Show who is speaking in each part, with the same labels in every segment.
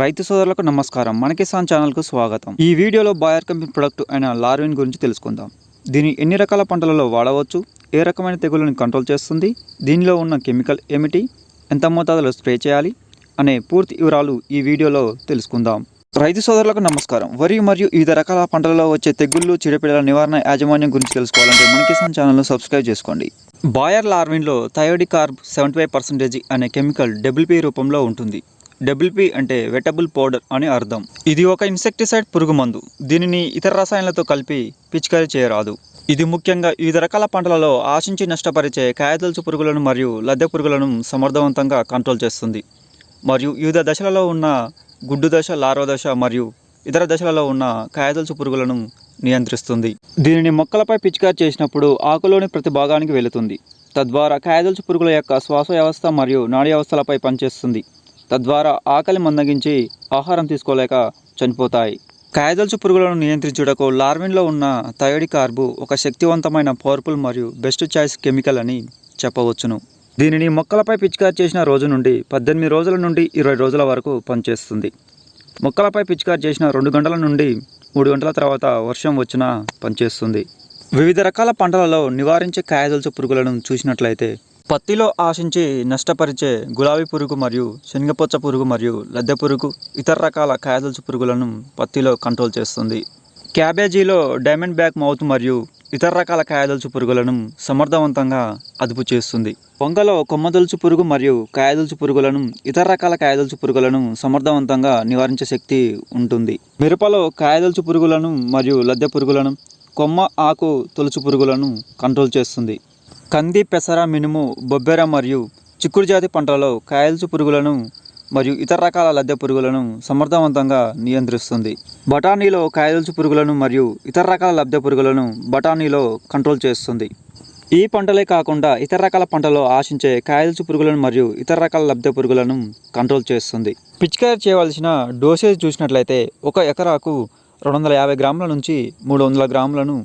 Speaker 1: రైతు సోదరులకు నమస్కారం. మన కిసాన్ ఛానల్కు స్వాగతం. ఈ వీడియోలో బాయర్ కంపెనీ ప్రొడక్ట్ అయిన లార్విన్ గురించి తెలుసుకుందాం. దీన్ని ఎన్ని రకాల పంటలలో వాడవచ్చు? ఏ రకమైన తెగులను కంట్రోల్ చేస్తుంది? దీనిలో ఉన్న కెమికల్ ఏమిటి? ఎంత మోతాదులో స్ప్రే చేయాలి? అనే పూర్తి వివరాలు ఈ వీడియోలో తెలుసుకుందాం. రైతు సోదరులకు నమస్కారం. వరి మరియు వివిధ రకాల పంటలలో వచ్చే తెగుళ్ళు చీడపీడల నివారణ యాజమాన్యం గురించి తెలుసుకోవాలంటే మన కిసాన్ ఛానల్ను సబ్స్క్రైబ్ చేసుకోండి. బాయర్ లార్విన్లో థయోడికార్బ్ సెవెంటీ ఫైవ్ పర్సెంటేజ్ అనే కెమికల్ డబ్ల్యూపీ రూపంలో ఉంటుంది. డబ్ల్యూపీ అంటే వెటబుల్ పౌడర్ అని అర్థం. ఇది ఒక ఇన్సెక్టిసైడ్ పురుగు మందు దీనిని ఇతర రసాయనాలతో కలిపి పిచికారీ చేయరాదు. ఇది ముఖ్యంగా వివిధ రకాల పంటలలో ఆశించి నష్టపరిచే కాయదలుచు పురుగులను మరియు లద్దె పురుగులను సమర్థవంతంగా కంట్రోల్ చేస్తుంది. మరియు వివిధ దశలలో ఉన్న గుడ్డు దశ లార్వ దశ మరియు ఇతర దశలలో ఉన్న కాయదలుచు పురుగులను నియంత్రిస్తుంది. దీనిని మొక్కలపై పిచికారి చేసినప్పుడు ఆకులోని ప్రతి భాగానికి వెళుతుంది. తద్వారా కాయదలుచు పురుగుల యొక్క శ్వాస వ్యవస్థ మరియు నాడీ వ్యవస్థలపై పనిచేస్తుంది. తద్వారా ఆకలి మందగించి ఆహారం తీసుకోలేక చనిపోతాయి. కాయదలుచు పురుగులను నియంత్రించుటకు లార్విన్లో ఉన్న థయోడి కార్బు ఒక శక్తివంతమైన పవర్ఫుల్ మరియు బెస్ట్ చాయిస్ కెమికల్ అని చెప్పవచ్చును. దీనిని మొక్కలపై పిచికారి చేసిన రోజు నుండి పద్దెనిమిది రోజుల నుండి ఇరవై రోజుల వరకు పనిచేస్తుంది. మొక్కలపై పిచికారి చేసిన రెండు గంటల నుండి మూడు గంటల తర్వాత వర్షం వచ్చినా పనిచేస్తుంది. వివిధ రకాల పంటలలో నివారించే కాయదలుచు పురుగులను చూసినట్లయితే పత్తిలో ఆశించి నష్టపరిచే గులాబీ పురుగు మరియు శనగపొచ్చ పురుగు మరియు లద్దె పురుగు ఇతర రకాల కాయదలుచు పురుగులను పత్తిలో కంట్రోల్ చేస్తుంది. క్యాబేజీలో డైమండ్ బ్యాక్ మౌత్ మరియు ఇతర రకాల కాయదలుచు పురుగులను సమర్థవంతంగా అదుపు చేస్తుంది. వంగలో కొమ్మదొలుచు పురుగు మరియు కాయదొలుచు పురుగులను ఇతర రకాల కాయదొలుచు పురుగులను సమర్థవంతంగా నివారించే శక్తి ఉంటుంది. మిరపలో కాయదొలుచు పురుగులను మరియు లద్దె పురుగులను కొమ్మ ఆకు తొలుచు పురుగులను కంట్రోల్ చేస్తుంది. కంది పెసర మినుము బొబ్బెర మరియు చిక్కుడు జాతి పంటలలో కాయల్చు పురుగులను మరియు ఇతర రకాల లద్దె పురుగులను సమర్థవంతంగా నియంత్రిస్తుంది. బఠానీలో కాయదొలుచు పురుగులను మరియు ఇతర రకాల లబ్ధ పురుగులను బఠానీలో కంట్రోల్ చేస్తుంది. ఈ పంటలే కాకుండా ఇతర రకాల పంటలో ఆశించే కాయదొలుచు పురుగులను మరియు ఇతర రకాల లబ్ధ పురుగులను కంట్రోల్ చేస్తుంది. పిచికారి చేయవలసిన డోసేజ్ చూసినట్లయితే ఒక ఎకరాకు రెండు వందల యాభై గ్రాముల నుంచి మూడు వందల గ్రాములను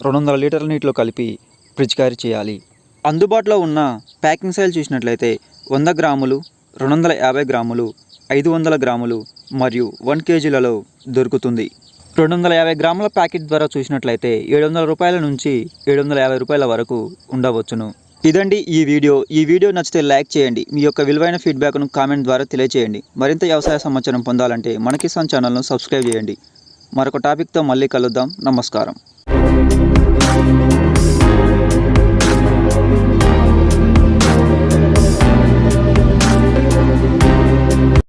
Speaker 1: రెండు వందల లీటర్ల నీటిలో కలిపి పిచికారి చేయాలి. అందుబాటులో ఉన్న ప్యాకింగ్ సైజ్ చూసినట్లయితే వంద గ్రాములు రెండు వందల యాభై గ్రాములు ఐదు వందల గ్రాములు మరియు వన్ కేజీలలో దొరుకుతుంది. రెండు వందల యాభై గ్రాముల ప్యాకెట్ ద్వారా చూసినట్లయితే ఏడు వందల రూపాయల నుంచి ఏడు వందల యాభై రూపాయల వరకు ఉండవచ్చును. ఇదండి ఈ వీడియో. ఈ వీడియో నచ్చితే లైక్ చేయండి. మీ యొక్క విలువైన ఫీడ్బ్యాక్ను కామెంట్ ద్వారా తెలియజేయండి మరింత వ్యవసాయ సమాచారం పొందాలంటే మన కిసాన్ ఛానల్ను సబ్స్క్రైబ్ చేయండి. మరొక టాపిక్తో మళ్ళీ కలుద్దాం. నమస్కారం.